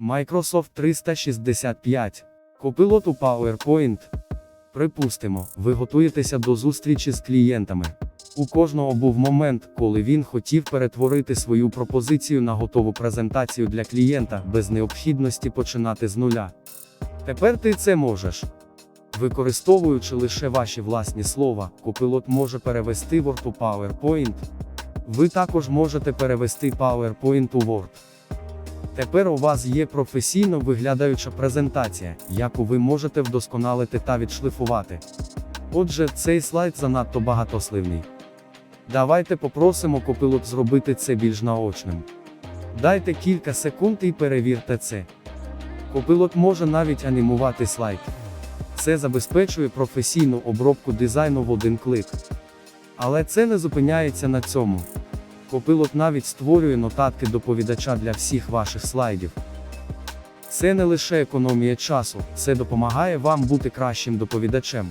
Microsoft 365. Копилот у PowerPoint. Припустимо, ви готуєтеся до зустрічі з клієнтами. У кожного був момент, коли він хотів перетворити свою пропозицію на готову презентацію для клієнта без необхідності починати з нуля. Тепер ти це можеш. Використовуючи лише ваші власні слова, копилот може перевести Word у PowerPoint. Ви також можете перевести PowerPoint у Word. Тепер у вас є професійно виглядаюча презентація, яку ви можете вдосконалити та відшліфувати. Отже, цей слайд занадто багатослівний. Давайте попросимо копилот зробити це більш наочним. Дайте кілька секунд і перевірте це. Копилот може навіть анімувати слайд. Це забезпечує професійну обробку дизайну в один клик. Але це не зупиняється на цьому. Копилот навіть створює нотатки доповідача для всіх ваших слайдів. Це не лише економія часу, це допомагає вам бути кращим доповідачем.